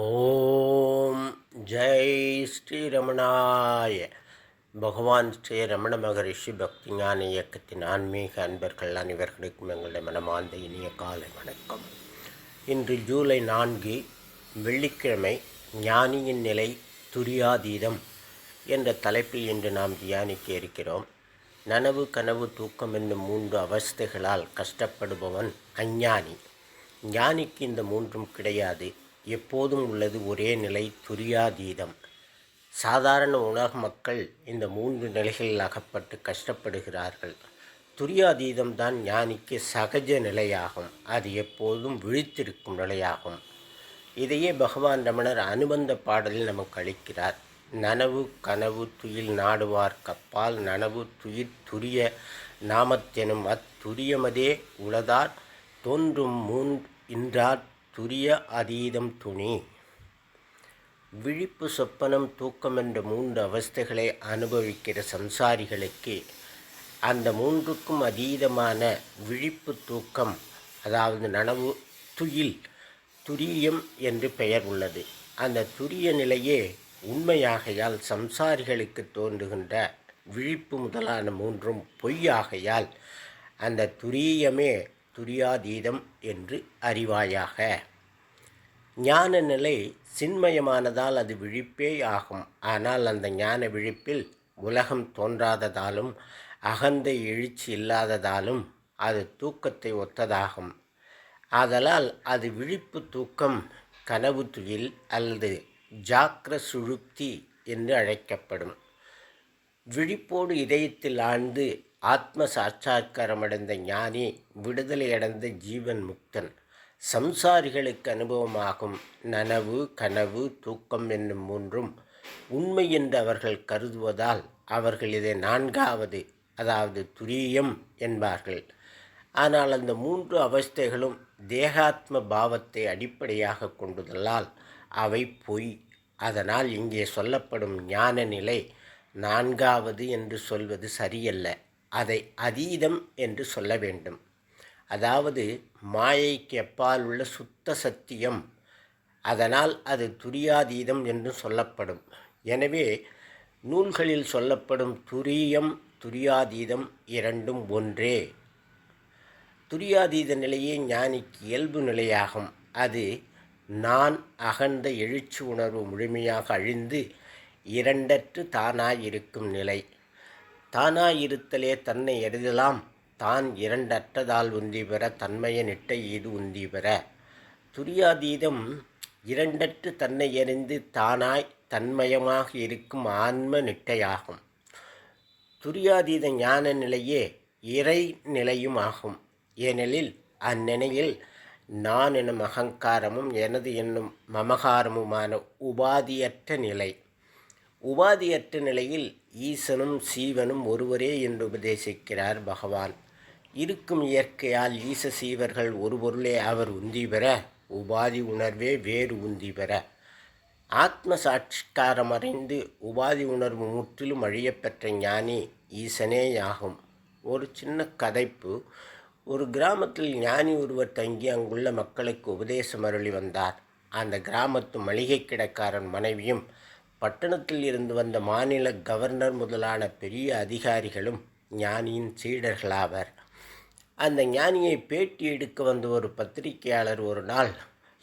ஓம் ஜெய் ஸ்ரீரமணாய பகவான் ஸ்ரீ ரமண மகரிஷி பக்தி ஞான இயக்கத்தின் ஆன்மீக அன்பர்கள் அனைவர்களுக்கும் எங்களுடைய மனமார்ந்த இனிய காலை வணக்கம். இன்று ஜூலை நான்கு வெள்ளிக்கிழமை ஞானியின் நிலை துரியாதீதம் என்ற தலைப்பில் இன்று நாம் தியானிக்க இருக்கிறோம். நனவு கனவு தூக்கம் என்னும் மூன்று அவஸ்தைகளால் கஷ்டப்படுபவன் அஞ்ஞானி. ஞானிக்கு இந்த மூன்றும் கிடையாது. எப்போதும் உள்ளது ஒரே நிலை துரியாதீதம். சாதாரண உலக மக்கள் இந்த மூன்று நிலைகளில் அகப்பட்டு கஷ்டப்படுகிறார்கள். துரியாதீதம் தான் ஞானிக்கு சகஜ நிலையாகும். அது எப்போதும் விழித்திருக்கும் நிலையாகும். இதையே பகவான் ரமணர் அனுபந்த பாடலில் நமக்கு அளிக்கிறார். நனவு கனவு துயில் நாடுவார் கப்பால் நனவு துயிர் துரிய நாமத்தெனும் அத்துரியமதே உளதார் தோன்றும் மூன் இன்றார் துரிய அதீதம் துணி. விழிப்பு சொப்பனம் தூக்கம் என்ற மூன்று அவஸ்தைகளை அனுபவிக்கிற சம்சாரிகளுக்கு அந்த மூன்றுக்கும் அதீதமான விழிப்பு தூக்கம் அதாவது நனவு துயில் துரியம் என்று பெயர் உள்ளது. அந்த துரிய நிலையே உண்மையாகையால் சம்சாரிகளுக்கு தோன்றுகின்ற விழிப்பு முதலான மூன்றும் பொய்யாகையால் அந்த துரியமே துரியாதீதம் என்று அறிவாயாக. ஞான நிலை சின்மயமானதால் அது விழிப்பே ஆகும். ஆனால் அந்த ஞான விழிப்பில் உலகம் தோன்றாததாலும் அகந்த எழுச்சி இல்லாததாலும் அது தூக்கத்தை ஒத்ததாகும். ஆதலால் அது விழிப்பு தூக்கம் கனவு துயில் அல்லது ஜாக்கிர சுழுப்தி என்று அழைக்கப்படும். விழிப்போடு இதயத்தில் ஆழ்ந்து ஆத்ம சாட்சா்காரமடைந்த ஞானி விடுதலையடைந்த ஜீவன் முக்தன். சம்சாரிகளுக்கு அனுபவமாகும். நனவு கனவு தூக்கம் என்னும் மூன்றும் உண்மை என்று அவர்கள் கருதுவதால் அவர்கள் இதை நான்காவது அதாவது துரியம் என்பார்கள். ஆனால் அந்த மூன்று அவஸ்தைகளும் தேகாத்ம பாவத்தை அடிப்படையாக கொண்டுதலால் அவை பொய். அதனால் இங்கே சொல்லப்படும் ஞான நிலை நான்காவது என்று சொல்வது சரியல்ல. அதை அதீதம் என்று சொல்ல வேண்டும். அதாவது மாயைக்கு எப்பால் உள்ள சுத்த சத்தியம். அதனால் அது துரியாதீதம் என்று சொல்லப்படும். எனவே நூல்களில் சொல்லப்படும் துரியம் துரியாதீதம் இரண்டும் ஒன்றே. துரியாதீத நிலையே ஞானிக்கு இயல்பு நிலையாகும். அது நான் அகந்த எழுச்சி உணர்வு முழுமையாக அழிந்து இரண்டற்று தானாயிருக்கும் நிலை. தானாயிருத்தலே தன்னை எறிதலாம். தான் இரண்டற்றதால் உந்தி பெற தன்மைய நிட்ட ஈது உந்தி பெற. துரியாதீதம் இரண்டற்று தன்னை எறிந்து தானாய் தன்மயமாக இருக்கும் ஆன்ம நிட்டையாகும். துரியாதீத ஞான நிலையே இறை நிலையும் ஆகும் ஏனெனில் அந்நிலையில் நான் எனும் அகங்காரமும் எனது என்னும் மமகாரமுமான உபாதியற்ற நிலை. உபாதியற்ற நிலையில் ஈசனும் சீவனும் ஒருவரே என்று உபதேசிக்கிறார் பகவான். இருக்கும் இயற்கையால் ஈச சீவர்கள் ஒரு பொருளே அவர் உந்தி பெற உபாதி உணர்வே வேறு உந்தி பெற. ஆத்ம சாட்சிக்காரம் அறிந்து உபாதி உணர்வு முற்றிலும் அழியப்பெற்ற ஞானி ஈசனேயாகும். ஒரு சின்ன கதைப்பு. ஒரு கிராமத்தில் ஞானி ஒருவர் தங்கி அங்குள்ள மக்களுக்கு உபதேசம் அருளி வந்தார். அந்த கிராமத்து மளிகை கிடக்காரன் மனைவியும் பட்டணத்தில் இருந்து வந்த மாநில கவர்னர் முதலான பெரிய அதிகாரிகளும் ஞானியின் சீடர்களாவர். அந்த ஞானியை பேட்டி எடுக்க வந்த ஒரு பத்திரிகையாளர் ஒரு நாள்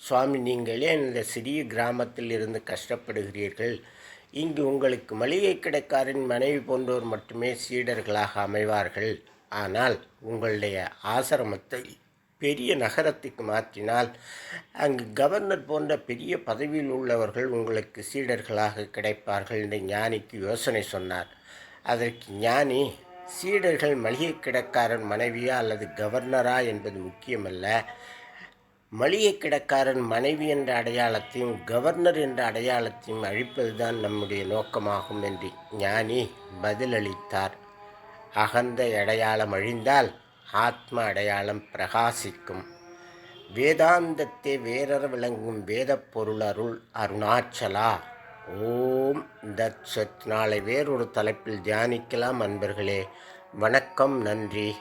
சுவாமி நீங்களே இந்த சிறிய கிராமத்தில் இருந்து கஷ்டப்படுகிறீர்கள்? இங்கு உங்களுக்கு மளிகை கிடக்காரின் மனைவி போன்றோர் மட்டுமே சீடர்களாக அமைவார்கள். ஆனால் உங்களுடைய ஆசிரமத்தை பெரிய நகரத்துக்கு மாற்றினால் அங்கு கவர்னர் போன்ற பெரிய பதவியில் உள்ளவர்கள் உங்களுக்கு சீடர்களாக கிடைப்பார்கள் என்று ஞானிக்கு யோசனை சொன்னார். அதற்கு ஞானி சீடர்கள் மளிகை கிடக்காரன் மனைவியா அல்லது கவர்னரா என்பது முக்கியமல்ல. மளிகை கிடக்காரன் மனைவி என்ற அடையாளத்தையும் கவர்னர் என்ற அடையாளத்தையும் அழிப்பதுதான் நம்முடைய நோக்கமாகும் என்று ஞானி பதிலளித்தார். அகந்த அடையாளம் அழிந்தால் ஆத்ம அடையாளம் பிரகாசிக்கும். வேதாந்தத்தை வேறற விளங்கும் வேத பொருளருள் அருணாச்சலா. ஓம் தத் சத் நாளை வேறொரு தலைப்பில் தியானிக்கலாம் அன்பர்களே. வணக்கம் நன்றி.